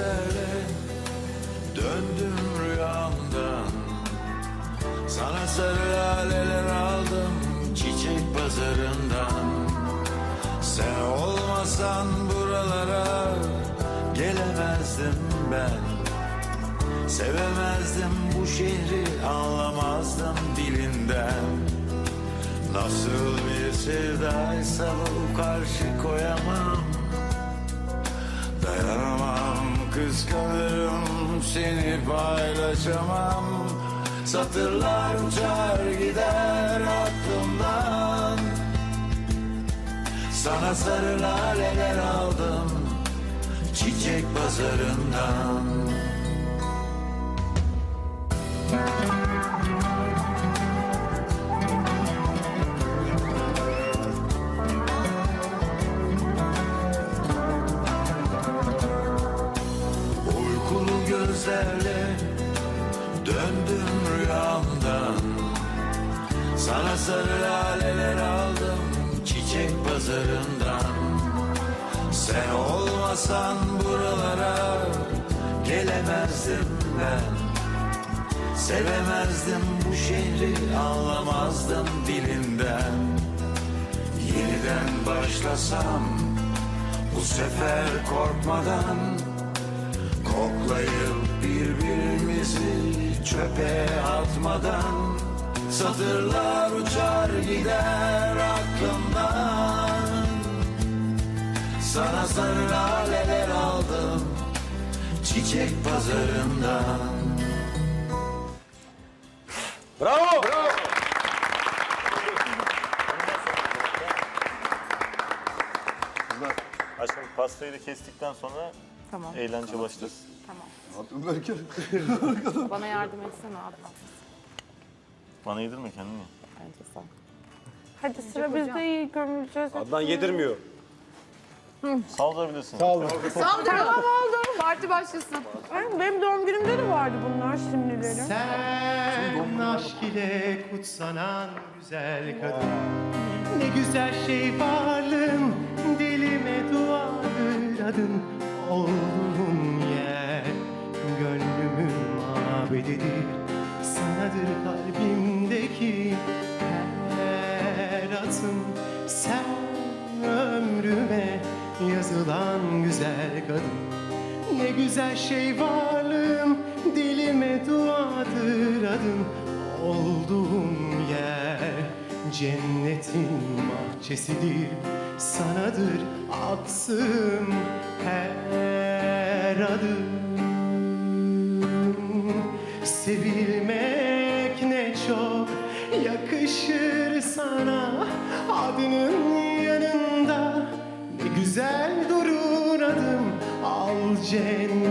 gözlerle Döndüm rüyamdan. Sana sarı laleler aldım Çiçek pazarından. Sen olmasan buralara Gelemezdim ben. Sevemezdim bu şehri Anlamazdım dilinden. Nasıl bir sevdaysa bu karşı koyamam Dayanamam kıskanırım seni paylaşamam. Satırlar uçar gider aklımdan. Sana sarı laleler aldım Çiçek pazarından gözlerle döndüm rüyamdan. Sana sarı laleler aldım çiçek pazarından. Sen olmasan buralara gelemezdim ben. Sevemezdim bu şehri anlamazdım dilinden. Yeniden başlasam bu sefer korkmadan Koklayıp birbirimizi çöpe atmadan Satırlar uçar gider aklımdan. Sana sarı laleler aldım Çiçek pazarından. Bravo. Kızlar. Aşkım pastayı da kestikten sonra Tamam. eğlence başlasın. Tamam. Hatun Berker. Bana yardım etsene Adnan. Bana yedirme kendini. ye. Bence sen. Hadi sıra bizde iyi gömüleceğiz. Adnan yedirmiyor. Saldırabilirsin. Tamam oldu. Parti başlasın. Benim doğum günümde de vardı bunlar şimdileri. Sen aşk ile kutsanan güzel kadın Ne güzel şey varlığın dilime duadır adın Olduğun yer gönlümün mabedidir Sanadır kalbimdeki her atım. Sen ömrüme yazılan güzel kadın. Ne güzel şey varlığın dilime duadır adın Olduğum yer cennetin bahçesidir Sanadır aksım her adım. Sevilmek ne çok yakışır sana Adının yanında ne güzel durur adım. Al cennetine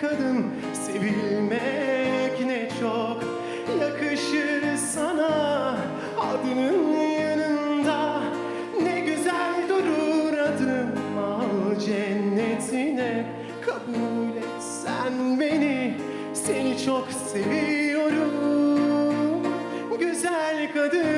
kadın sevilmek ne çok yakışır sana. Adının yanında ne güzel durur adım Al cennetine. Kabul et sen beni Seni çok seviyorum. Güzel kadın